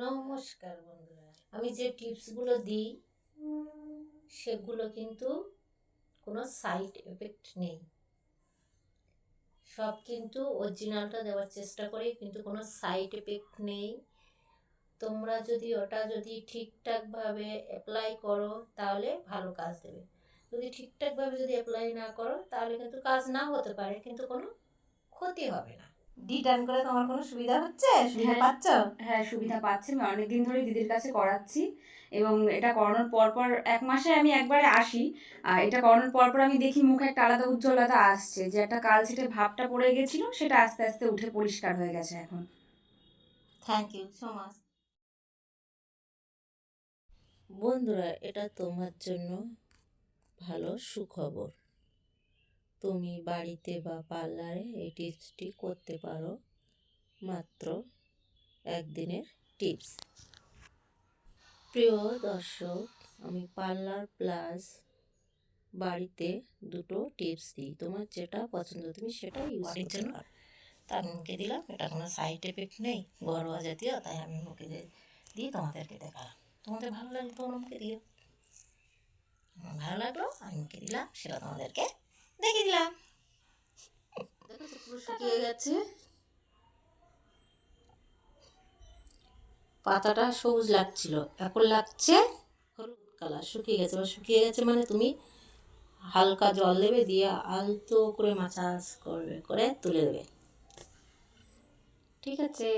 নমস্কার বন্ধুরা। আমি যে টিপসগুলো দিই, সেগুলো কিন্তু কোনো সাইড এফেক্ট নেই। সব কিন্তু অরিজিনালটা দেওয়ার চেষ্টা করি, কিন্তু কোনো সাইড এফেক্ট নেই। তোমরা যদি ওটা যদি ঠিকঠাকভাবে অ্যাপ্লাই করো, তাহলে ভালো কাজ দেবে। যদি ঠিকঠাকভাবে যদি অ্যাপ্লাই না করো, তাহলে কিন্তু কাজ না হতে পারে, কিন্তু কোনো ক্ষতি হবে না। রিটার্ন করে তোমার কোনো সুবিধা হচ্ছে? সুবিধা হ্যাঁ। পাচ্ছ? হ্যাঁ সুবিধা পাচ্ছি। আমি অনেকদিন ধরে দিদির কাছে করাচ্ছি এবং এটা করানোর পর পর এক মাসে আমি একবারে আসি। আর এটা করানোর পর পর আমি দেখি মুখে একটা আলাদা উজ্জ্বলতা আসছে। যে একটা কালচেটে ভাবটা পড়ে গেছিল সেটা আস্তে আস্তে উঠে পরিষ্কার হয়ে গেছে এখন। থ্যাংক ইউ সো মাচ বন্ধুরা এটা তোমার জন্য ভালো সুখবর। তুমি বাড়িতে বা পার্লারে এই টিপসটি করতে পারো। মাত্র একদিনের টিপস। প্রিয় দর্শক আমি পার্লার প্লাস বাড়িতে দুটো টিপস দিই। তোমার যেটা পছন্দ তুমি সেটা ইউজ করতে জন্য? তার মুখে দিলাম এটা কোনো সাইড এফেক্ট নেই ঘরোয়া জাতীয় তাই আমি মুখে দিয়ে দিয়ে তোমাদেরকে দেখালাম। তোমাদের ভালো লাগল তোমরা মুখে দিও। ভালো লাগল আমি মুখে দিলাম সেটা তোমাদেরকে দেখিয়ে দিলাম শুকিয়ে গেছে পাতাটা সবুজ লাগছিল। এখন লাগছে হলুদ কালার। শুকিয়ে গেছে। এবার শুকিয়ে গেছে মানে তুমি হালকা জল দেবে দিয়ে আলতো করে মাসাজ করবে করে তুলে দেবে। ঠিক আছে।